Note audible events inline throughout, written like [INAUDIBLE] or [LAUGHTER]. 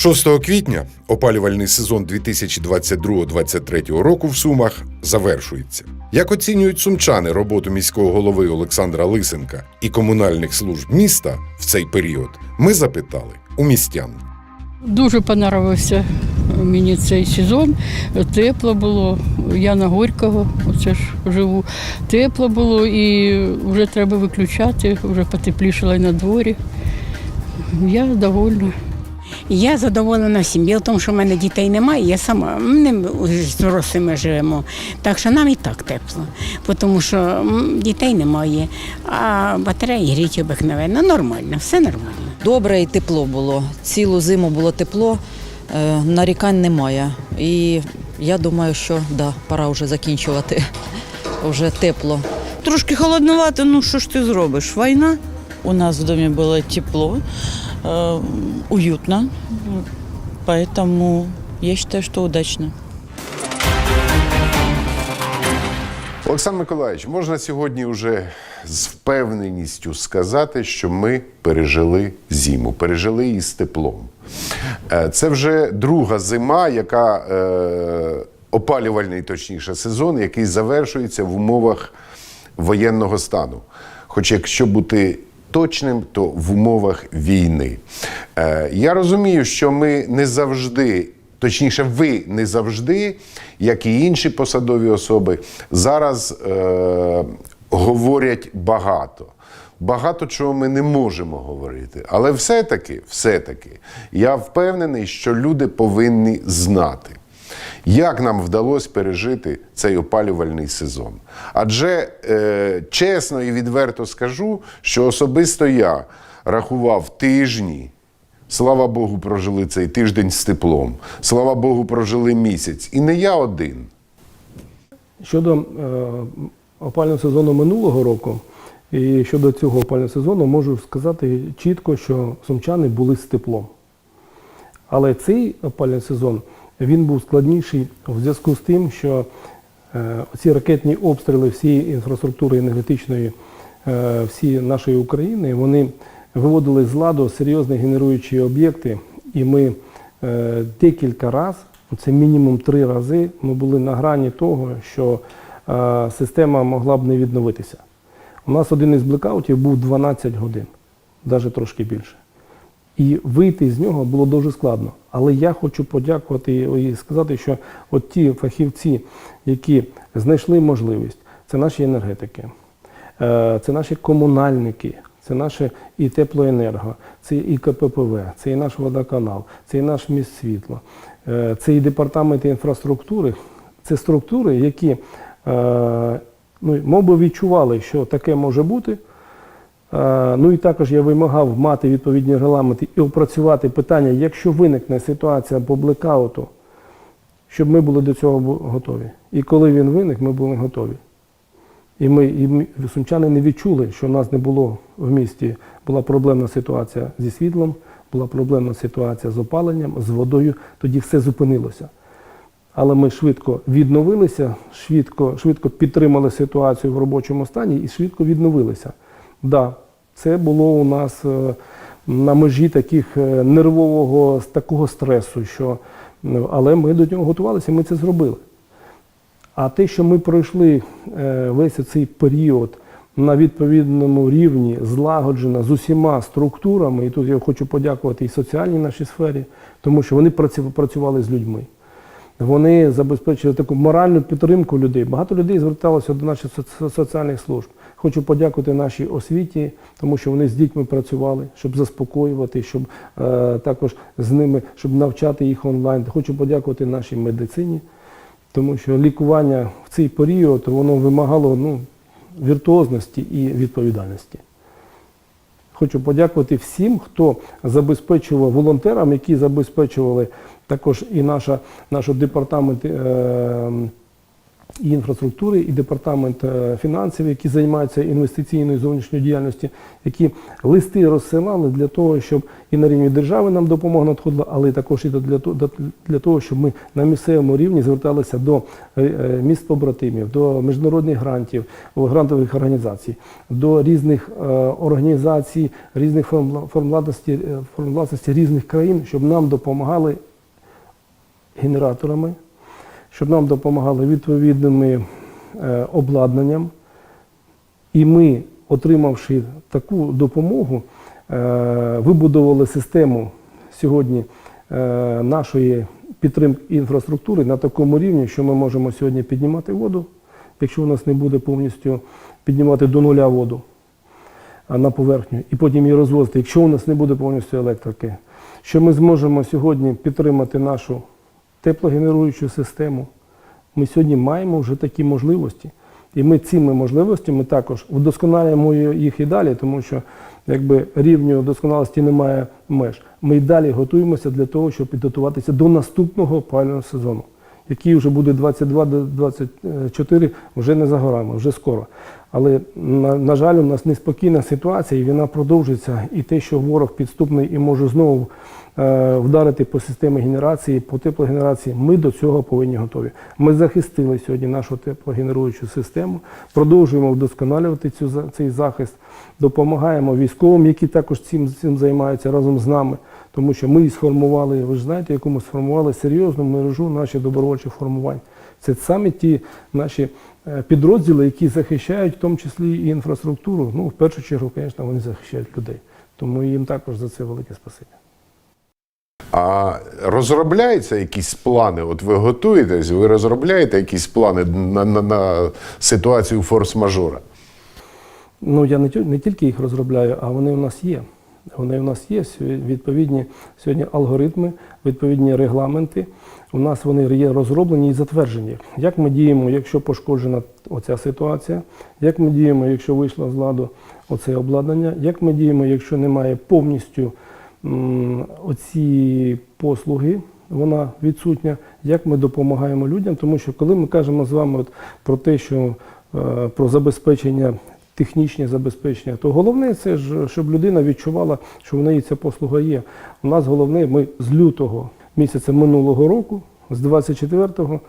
6 квітня опалювальний сезон 2022-2023 року в Сумах завершується. Як оцінюють сумчани роботу міського голови Олександра Лисенка і комунальних служб міста в цей період, ми запитали у містян. Дуже понравився мені цей сезон. Тепло було. Я на Горького, оце ж живу. Тепло було і вже треба виключати, вже потеплішало і на дворі. Я довольна. Я задоволена всім. Діло в тому, що в мене дітей немає, я сама ми з дорослими живемо. Так що нам і так тепло, тому що дітей немає, а батареї гріть обикновенно. Нормально, все нормально. Добре і тепло було. Цілу зиму було тепло, е, нарікань немає. І я думаю, що да, пора вже закінчувати. [LAUGHS] Вже тепло. Трошки холодновато, ну що ж ти зробиш? Війна. У нас в домі було тепло, э, уютно. Поэтому я считаю, что удачно. Олександр Миколаївич, можна сьогодні вже з впевненістю сказати, що ми пережили зиму, пережили її з теплом. Е, Це вже друга зима, яка е, опалювальний, точніше, сезон, який завершується в умовах воєнного стану. Хоч якщо бути точним, то в умовах війни. Е, Я розумію, що ми не завжди. Точніше, ви не завжди, як і інші посадові особи, зараз е, говорять багато. Багато чого ми не можемо говорити. Але все-таки, все-таки, я впевнений, що люди повинні знати, як нам вдалося пережити цей опалювальний сезон. Адже е, чесно і відверто скажу, що особисто я рахував тижні. Слава Богу, прожили цей тиждень з теплом. Слава Богу, прожили місяць. І не я один. Щодо е, опалювального сезону минулого року, і щодо цього опалювального сезону, можу сказати чітко, що сумчани були з теплом. Але цей опалювальний сезон він був складніший в зв'язку з тим, що е, ці ракетні обстріли всієї інфраструктури енергетичної е, всієї нашої України, вони виводили з ладу серйозні генеруючі об'єкти, і ми е, декілька разів, це мінімум три рази, ми були на грані того, що система могла б не відновитися. У нас один із блекаутів був 12 годин, навіть трошки більше. І вийти з нього було дуже складно. Але я хочу подякувати і сказати, що от ті фахівці, які знайшли можливість, це наші енергетики, е, це наші комунальники, це наше і теплоенерго, це і КППВ, це і наш водоканал, це і наш міст світла, е, це і департамент інфраструктури. Це структури, які е, ну, мов би відчували, що таке може бути. Е, Ну і також я вимагав мати відповідні регламенти і опрацювати питання, якщо виникне ситуація по блекауту, щоб ми були до цього готові. І коли він виник, ми були готові. І ми, і сумчани не відчули, що в нас не було в місті. Була проблемна ситуація зі світлом, була проблемна ситуація з опаленням, з водою. Тоді все зупинилося. Але ми швидко відновилися, швидко, швидко підтримали ситуацію в робочому стані і швидко відновилися. Да, це було у нас е, на межі таких е, нервового такого стресу, що, але ми до нього готувалися, ми це зробили. А те, що ми пройшли е, весь цей період на відповідному рівні, злагоджено з усіма структурами, і тут я хочу подякувати і соціальній нашій сфері, тому що вони працювали з людьми. Вони забезпечили таку моральну підтримку людей. Багато людей зверталося до наших соціальних служб. Хочу подякувати нашій освіті, тому що вони з дітьми працювали, щоб заспокоювати, щоб е, також з ними, щоб навчати їх онлайн. Хочу подякувати нашій медицині, тому що лікування в цей період воно вимагало ну, віртуозності і відповідальності. Хочу подякувати всім, хто забезпечував волонтерам, які забезпечували також і наша, наш департамент е, і інфраструктури, і департамент е, фінансів, які займаються інвестиційною зовнішньою діяльністю, які листи розсилали для того, щоб і на рівні держави нам допомога надходила, але також і для того, щоб ми на місцевому рівні зверталися до е, е, міст побратимів, до міжнародних грантів, грантових організацій, до різних організацій, різних форм, вла- власності, форм власності різних країн, щоб нам допомагали генераторами, щоб нам допомагали відповідними е, обладнанням. І ми, отримавши таку допомогу, е, вибудували систему сьогодні е, нашої підтримки інфраструктури на такому рівні, що ми можемо сьогодні піднімати воду, якщо у нас не буде повністю піднімати до нуля воду на поверхню, і потім її розвозити, якщо у нас не буде повністю електрики, що ми зможемо сьогодні підтримати нашу теплогенеруючу систему. Ми сьогодні маємо вже такі можливості. І ми цими можливостями також вдосконалюємо їх і далі, тому що якби рівню досконалості немає меж. Ми й далі готуємося для того, щоб підготуватися до наступного опалювального сезону, який вже буде 22-24, вже не за горами, вже скоро. Але на, на жаль, у нас неспокійна ситуація, і вона продовжується. І те, що ворог підступний і може знову е, вдарити по системі генерації, по теплогенерації, ми до цього повинні готові. Ми захистили сьогодні нашу теплогенеруючу систему, продовжуємо вдосконалювати цю, цей захист, допомагаємо військовим, які також цим, цим займаються разом з нами. Тому що ми сформували, ви ж знаєте, яку ми сформували серйозну мережу наших добровольчих формувань. Це саме ті наші е, підрозділи, які захищають в тому числі і інфраструктуру. Ну, в першу чергу, звісно, вони захищають людей. Тому їм також за це велике спасибі. А розробляються якісь плани? От ви готуєтесь, ви розробляєте якісь плани на, на, на ситуацію форс-мажора? Ну, я не, не тільки їх розробляю, а вони у нас є. Вони у нас є. Відповідні сьогодні алгоритми, відповідні регламенти. У нас вони є розроблені і затверджені. Як ми діємо, якщо пошкоджена оця ситуація, як ми діємо, якщо вийшло з ладу оце обладнання, як ми діємо, якщо немає повністю оці послуги, вона відсутня, як ми допомагаємо людям, тому що коли ми кажемо з вами от про те, що е, про забезпечення, технічне забезпечення, то головне це ж, щоб людина відчувала, що в неї ця послуга є. У нас головне, ми з лютого місяця минулого року, з 24-го,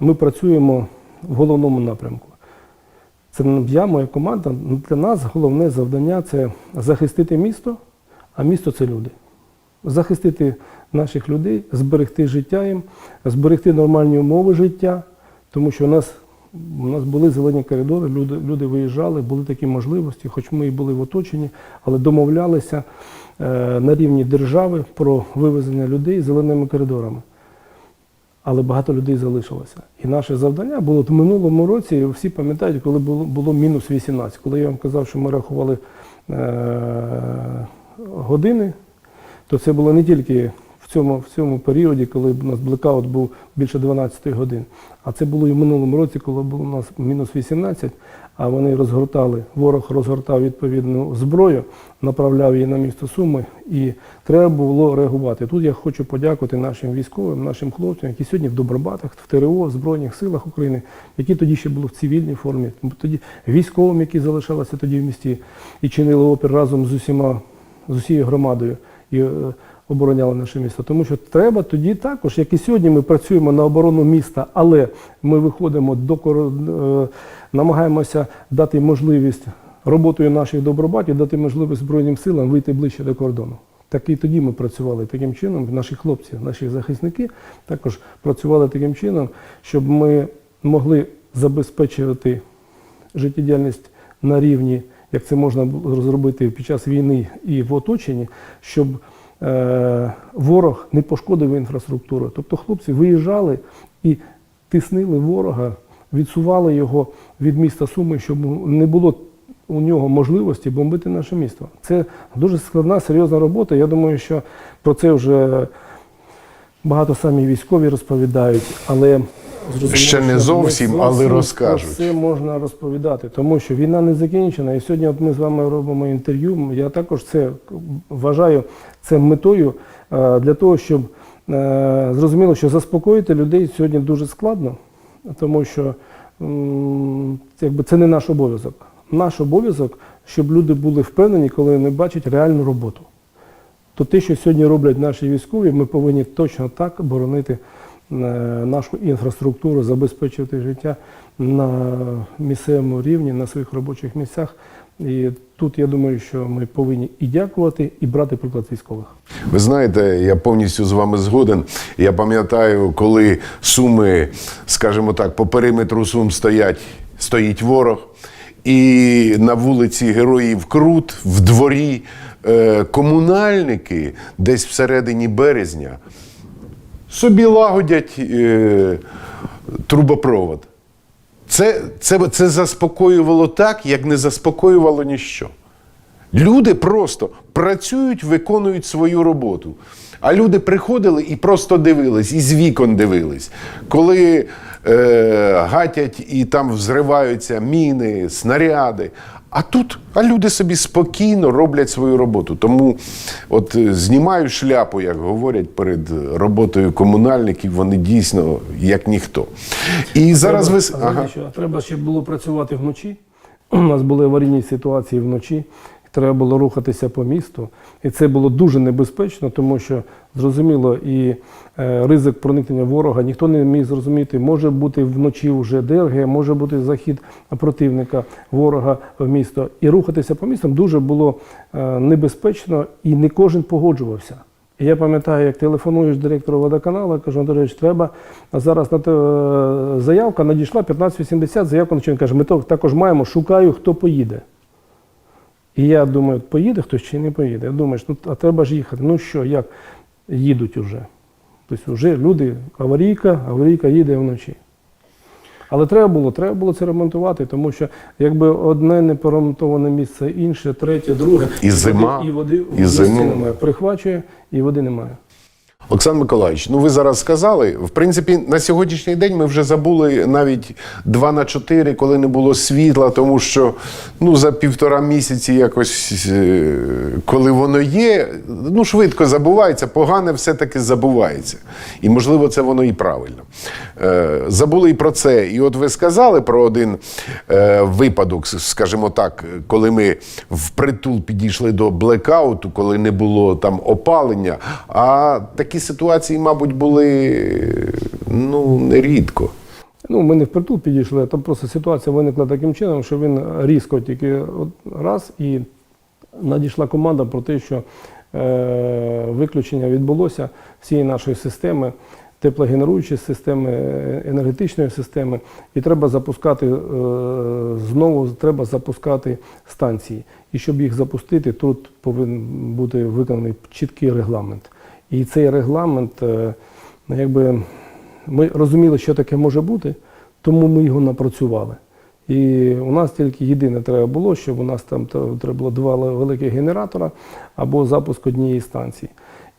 ми працюємо в головному напрямку. Це я, моя команда. Для нас головне завдання це захистити місто, а місто це люди. Захистити наших людей, зберегти життя їм, зберегти нормальні умови життя, тому що у нас, у нас були зелені коридори, люди, люди виїжджали, були такі можливості, хоч ми і були в оточенні, але домовлялися е, на рівні держави про вивезення людей зеленими коридорами але багато людей залишилося. І наше завдання було в минулому році, всі пам'ятають, коли було, було мінус 18. Коли я вам казав, що ми рахували е- години, то це було не тільки в цьому, в цьому періоді, коли у нас блекаут був більше 12 годин, а це було і в минулому році, коли було у нас мінус 18, а вони розгортали, ворог розгортав відповідну зброю, направляв її на місто Суми, і треба було реагувати. Тут я хочу подякувати нашим військовим, нашим хлопцям, які сьогодні в Добробатах, в ТРО, в Збройних силах України, які тоді ще були в цивільній формі, тоді військовим, які залишалися тоді в місті і чинили опір разом з усіма, з усією громадою. І, е, обороняли наше місто. Тому що треба тоді також, як і сьогодні, ми працюємо на оборону міста, але ми виходимо до коро- е, намагаємося дати можливість роботою наших добробатів, дати можливість Збройним силам вийти ближче до кордону. Так і тоді ми працювали таким чином. Наші хлопці, наші захисники також працювали таким чином, щоб ми могли забезпечувати життєдіяльність на рівні, як це можна зробити під час війни і в оточенні, щоб ворог не пошкодив інфраструктуру. Тобто хлопці виїжджали і тиснили ворога, відсували його від міста Суми, щоб не було у нього можливості бомбити наше місто. Це дуже складна, серйозна робота. Я думаю, що про це вже багато самі військові розповідають, але зрозуміло, Ще не зовсім, але розкажуть. про Це можна розповідати, тому що війна не закінчена. І сьогодні, от ми з вами робимо інтерв'ю. Я також це вважаю це метою е, для того, щоб е, зрозуміло, що заспокоїти людей сьогодні дуже складно, тому що якби це не наш обов'язок. Наш обов'язок, щоб люди були впевнені, коли вони бачать реальну роботу. То те, що сьогодні роблять наші військові, ми повинні точно так боронити нашу інфраструктуру, забезпечувати життя на місцевому рівні, на своїх робочих місцях. І тут я думаю, що ми повинні і дякувати, і брати приклад військових. Ви знаєте, я повністю з вами згоден. Я пам'ятаю, коли суми, скажімо так, по периметру сум стоять, стоїть ворог, і на вулиці Героїв Крут в дворі е, комунальники десь всередині березня собі лагодять е, трубопровод. Це, це, це заспокоювало так, як не заспокоювало ніщо. Люди просто працюють, виконують свою роботу. А люди приходили і просто дивились, і з вікон дивились. Коли е, гатять і там взриваються міни, снаряди. А тут а люди собі спокійно роблять свою роботу. Тому от е, знімаю шляпу, як говорять, перед роботою комунальників, вони дійсно як ніхто. І зараз ви. Треба, Ага. треба ще було працювати вночі. [CLEARS THROAT] У нас були аварійні ситуації вночі. Треба було рухатися по місту. І це було дуже небезпечно, тому що зрозуміло, і е, ризик проникнення ворога ніхто не міг зрозуміти. Може бути вночі вже ДРГ, може бути захід противника ворога в місто. І рухатися по містам дуже було е, небезпечно, і не кожен погоджувався. І Я пам'ятаю, як телефонуєш директору водоканалу, кажу, Андрійович, треба зараз на те, е, заявка надійшла 1580, заявка на каже, ми також маємо, шукаю, хто поїде. І я думаю, поїде хтось чи не поїде. Я думаю, ну, а треба ж їхати. Ну що, як? Їдуть уже. Тобто вже люди, аварійка, аварійка їде вночі. Але треба було, треба було це ремонтувати, тому що якби одне не поремонтоване місце, інше, третє, друге. І зима, і води, і води зиму. немає. Прихвачує, і води немає. Олександр Миколаївич, ну ви зараз сказали. В принципі, на сьогоднішній день ми вже забули навіть 2 на 4, коли не було світла, тому що ну за півтора місяці якось, е, коли воно є, ну швидко забувається, погане все-таки забувається. І можливо, це воно і правильно. Е, Забули і про це. І от ви сказали про один е, випадок, скажімо так, коли ми впритул підійшли до блекауту, коли не було там опалення. А такі ситуації, мабуть, були ну, нерідко. Ну, ми не впритул підійшли, там просто ситуація виникла таким чином, що він різко тільки раз і надійшла команда про те, що е, виключення відбулося всієї нашої системи, теплогенеруючої системи, енергетичної системи, і треба запускати е, знову треба запускати станції. І щоб їх запустити, тут повинен бути виконаний чіткий регламент. І цей регламент, е, ну, якби ми розуміли, що таке може бути, тому ми його напрацювали. І у нас тільки єдине треба було, щоб у нас там треба було два великих генератора або запуск однієї станції.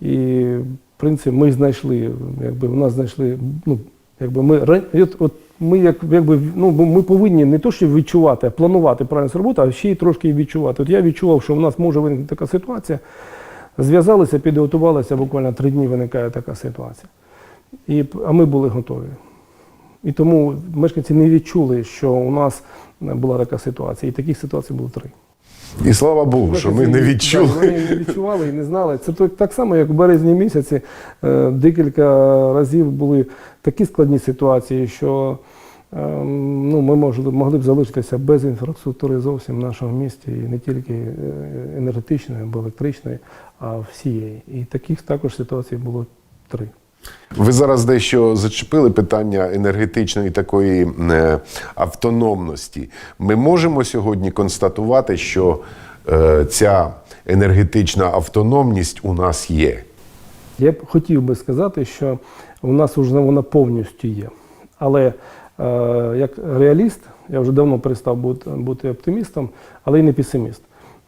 І, в принципі, ми знайшли, якби у нас знайшли, ну, якби ми, от, от ми як, якби, ну, ми повинні не то, що відчувати, а планувати правильну роботу, а ще й трошки відчувати. От я відчував, що у нас може виникнути така ситуація. Зв'язалися, підготувалися, буквально три дні виникає така ситуація. І, а ми були готові. І тому мешканці не відчули, що у нас була така ситуація. І таких ситуацій було три. І слава Богу, що ми не Так, відчули. Вони не відчували і не знали. Це то- так само, як в березні місяці е, декілька разів були такі складні ситуації, що ну, ми могли, могли б залишитися без інфраструктури зовсім в нашому місті, і не тільки е, енергетичної або електричної, а всієї. І таких також ситуацій було три. Ви зараз дещо зачепили питання енергетичної такої е, автономності. Ми можемо сьогодні констатувати, що е, ця енергетична автономність у нас є. Я б хотів би сказати, що у нас вже вона повністю є. Але як реаліст, я вже давно перестав бути, бути оптимістом, але й не песиміст.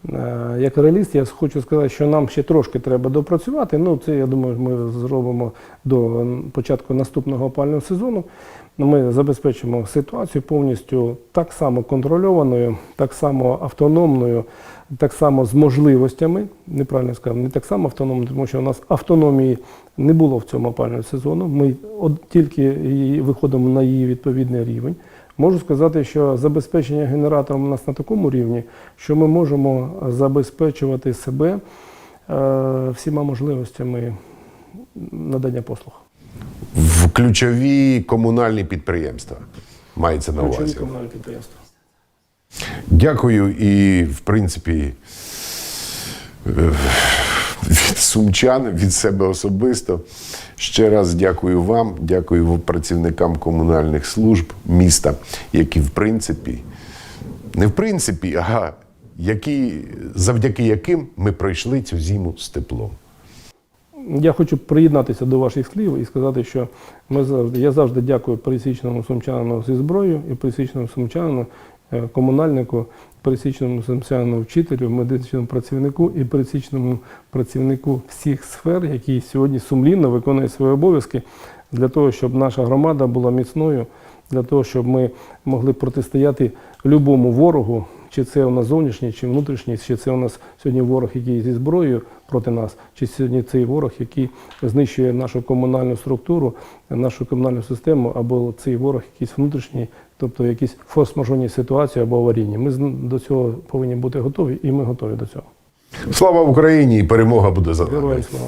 Е, як реаліст, я хочу сказати, що нам ще трошки треба допрацювати. Ну, це я думаю, ми зробимо до початку наступного опального сезону. Ми забезпечимо ситуацію повністю так само контрольованою, так само автономною, так само з можливостями. Неправильно сказав, не так само автономною, тому що у нас автономії не було в цьому опальному сезону. Ми от тільки виходимо на її відповідний рівень. Можу сказати, що забезпечення генератором у нас на такому рівні, що ми можемо забезпечувати себе е, всіма можливостями надання послуг. В ключові комунальні підприємства мається на увазі. Ключові комунальні підприємства. Дякую і, в принципі, е, сумчан, від себе особисто. Ще раз дякую вам, дякую працівникам комунальних служб міста, які, в принципі, не в принципі, а які, завдяки яким ми пройшли цю зиму з теплом. Я хочу приєднатися до ваших слів і сказати, що ми завжди, я завжди дякую пересічному сумчанину зі зброєю і пересічному сумчанину, е, комунальнику, пересічному сумчанину вчителю, медичному працівнику і пересічному працівнику всіх сфер, які сьогодні сумлінно виконують свої обов'язки для того, щоб наша громада була міцною, для того, щоб ми могли протистояти любому ворогу, чи це у нас зовнішній, чи внутрішній, чи це у нас сьогодні ворог, який зі зброєю проти нас, чи сьогодні цей ворог, який знищує нашу комунальну структуру, нашу комунальну систему, або цей ворог якийсь внутрішній, тобто якісь форс-мажорні ситуації або аварійні. Ми до цього повинні бути готові, і ми готові до цього. Слава Україні! і Перемога буде за нами! Героям слава!